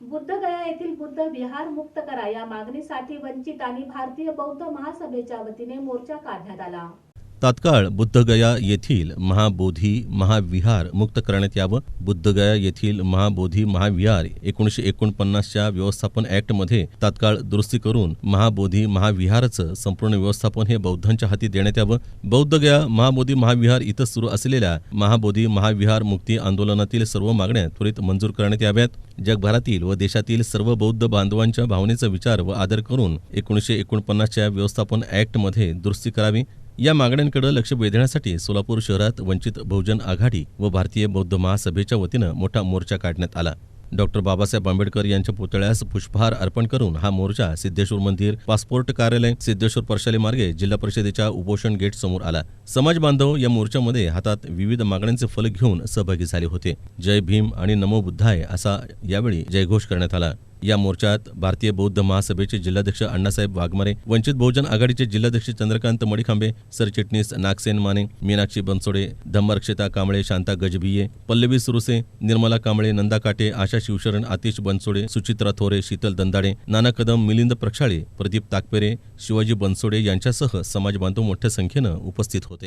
बुद्धगया येथील बुद्ध विहार मुक्त करा. या मागणीसाठी वंचित आणि भारतीय बौद्ध महासभेच्या वतीने मोर्चा काढण्यात आला. तात्काळ बुद्धगया येथील महाबोधी महाविहार मुक्त करण्यात यावं. बुद्धगया येथील महाबोधी महाविहार एकोणीसशे एकोणपन्नासच्या व्यवस्थापन ॲक्टमध्ये तात्काळ दुरुस्ती करून महाबोधी महाविहाराचं संपूर्ण व्यवस्थापन हे बौद्धांच्या हाती देण्यात यावं. बौद्धगया महाबोधी महाविहार इथं सुरू असलेल्या महाबोधी महाविहार मुक्ती आंदोलनातील सर्व मागण्या त्वरित मंजूर करण्यात याव्यात. जगभरातील व देशातील सर्व बौद्ध बांधवांच्या भावनेचा विचार व आदर करून एकोणीसशे एकोणपन्नासच्या व्यवस्थापन ॲक्टमध्ये दुरुस्ती करावी. या मागण्यांकडे लक्ष वेधण्यासाठी सोलापूर शहरात वंचित बहुजन आघाडी व भारतीय बौद्ध महासभेच्या वतीनं मोठा मोर्चा काढण्यात आला. डॉक्टर बाबासाहेब आंबेडकर यांच्या पुतळ्यास पुष्पहार अर्पण करून हा मोर्चा सिद्धेश्वर मंदिर पासपोर्ट कार्यालय सिद्धेश्वर परशाली मार्गे जिल्हा परिषदेच्या उपोषण गेट समोर आला. समाज बांधव या मोर्चामध्ये हातात विविध मागण्यांचे फलक घेऊन सहभागी झाले होते. जय भीम आणि नमो बुद्धाय असा यावेळी जयघोष करण्यात आला. या मोर्चात भारतीय बौद्ध महासभेचे जिल्हाध्यक्ष अण्णासाहेब वाघमारे वंचित बहुजन आघाडीचे जिल्हाध्यक्ष चंद्रकांत मडिखांबे सरचिटणीस नागसेन माने मीनाक्षी बनसोडे धम्मरक्षिता कांबळे शांता गजभिये पल्लवी सुरुसे निर्मला कांबळे नंदा काटे आशा शिवशरण आतिश बनसोडे सुचित्रा थोरे शीतल दंदाडे नाना कदम मिलिंद प्रक्षाळे प्रदीप ताकपेरे शिवाजी बनसोडे यांच्यासह समाज बांधव मोठ्या संख्येनं उपस्थित होते.